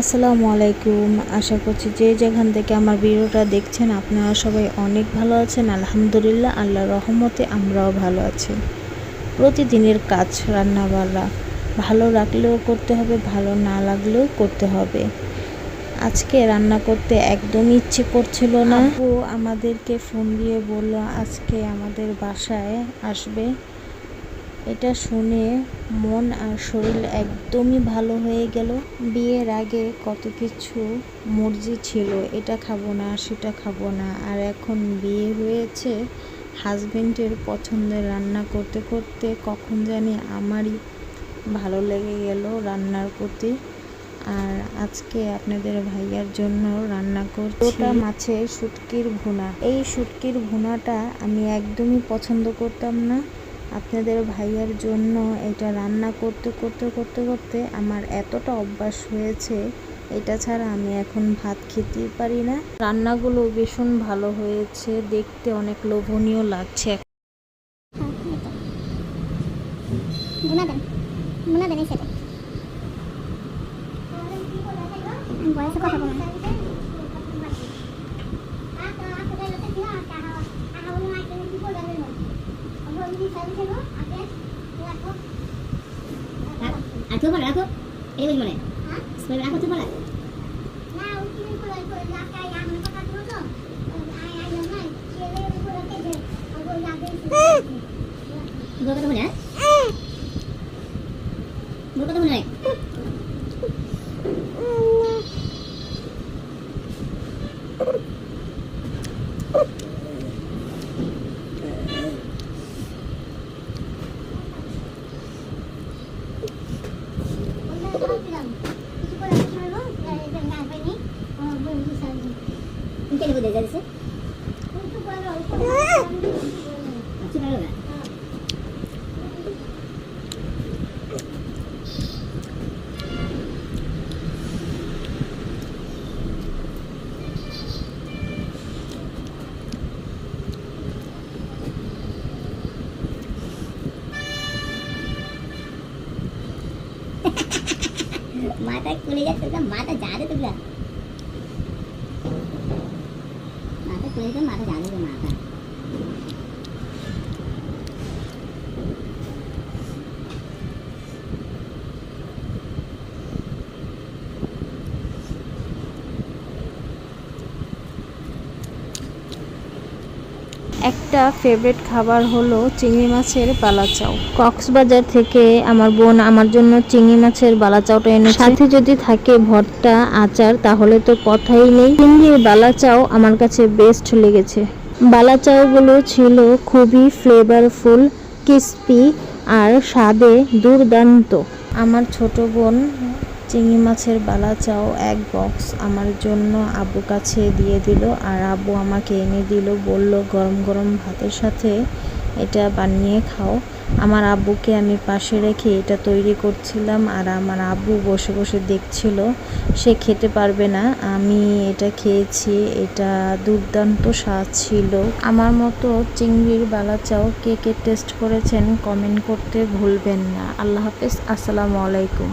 আসসালামু আলাইকুম। আশা করছি যে যেখান থেকে আমার ভিডিওটা দেখছেন আপনারা সবাই অনেক ভালো আছেন। আলহামদুলিল্লাহ আল্লাহর রহমতে আমরাও ভালো আছি। প্রতিদিনের কাজ রান্না বান্না ভালো লাগলেও করতে হবে ভালো না লাগলেও করতে হবে। আজকে রান্না করতে একদম ইচ্ছে করছিল না। ও আমাদেরকে ফোন দিয়ে বলল আজকে আমাদের বাসায় আসবে। এটা শুনে মন আর শরীর একদমই ভালো হয়ে গেল। বিয়ের আগে কত কিছু মর্জি ছিল, এটা খাব না, সেটা খাব না। আর এখন বিয়ে হয়েছে, হাজবেন্ডের পছন্দের রান্না করতে করতে কখন জানি আমারই ভালো লেগে গেল রান্নার প্রতি। আর আজকে আপনাদের ভাইয়ার জন্য রান্না করছি ওটা মাছের শুটকির ভুনা। এই শুটকির ভুনাটা আমি একদমই পছন্দ করতাম না। আপনাদের ভাইয়ার জন্য এটা রান্না করতে করতে করতে করতে আমার এতটা অভ্যাস হয়েছে। এটা ছাড়া আমি এখন ভাত খেতেই পারি না। রান্নাগুলো ভীষণ ভালো হয়েছে, দেখতে অনেক লোভনীয় লাগছে। কথা বলেন রাখো বলে রাখো এই বলি মনে স্প্রে রাখো তো। বলে। তোর কথা মনে হয়? তোর কথা মনে হয় तेल हो जाएगा जैसे माता कुले माता जा মাথা জানে তো পুরা মাথা খুলে তো একটা ফেভারিট খাবার হলো চিংড়ি মাছের বালাচাও কক্সবাজার থেকে আমার বোন আমার জন্য চিংড়ি মাছের বালাচাওটা এনে সাথে যদি থাকে ভর্তা, আচার, তাহলে তো কথাই নেই। চিংড়ির বালাচাও আমার কাছে বেস্ট লেগেছে। বালাচাওগুলো ছিল খুবই ফ্লেভারফুল ক্রিস্পি আর স্বাদে দুর্দান্ত। আমার ছোট বোন চিংড়ি মাছের বালা চাও এক বক্স আমার জন্য আব্বু কাছে দিয়ে দিল। আর আব্বু আমাকে এনে দিল, বলল, গরম গরম ভাতের সাথে এটা বানিয়ে খাও। আমার আব্বুকে আমি পাশে রেখে এটা তৈরি করছিলাম আর আমার আব্বু বসে বসে দেখছিল, সে খেতে পারবে না। আমি এটা খেয়েছি, এটা দুর্দান্ত স্বাদ ছিল। আমার মতো চিংড়ির বালা চাও কে কে টেস্ট করেছেন কমেন্ট করতে ভুলবেন না। আল্লাহ হাফেজ, আসসালামু আলাইকুম।